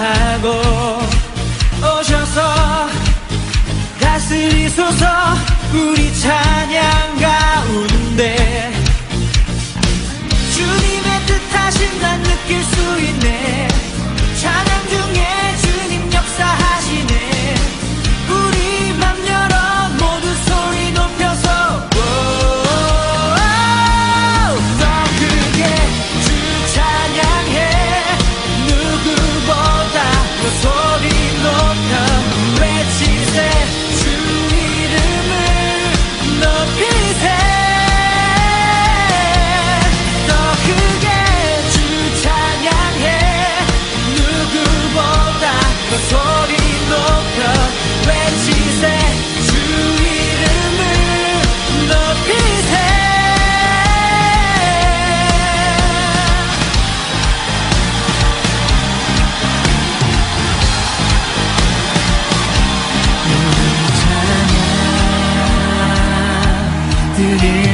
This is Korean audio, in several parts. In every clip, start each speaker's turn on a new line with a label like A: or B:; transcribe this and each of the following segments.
A: 하고 오셔서 다스리소서 우리 찬양 가운데 你。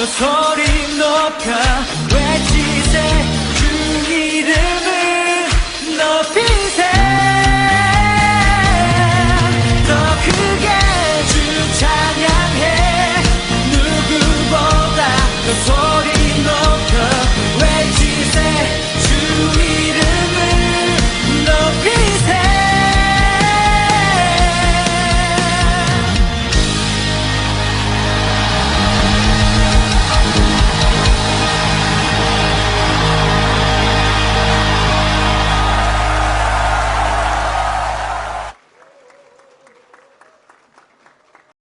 A: 저 소리 높아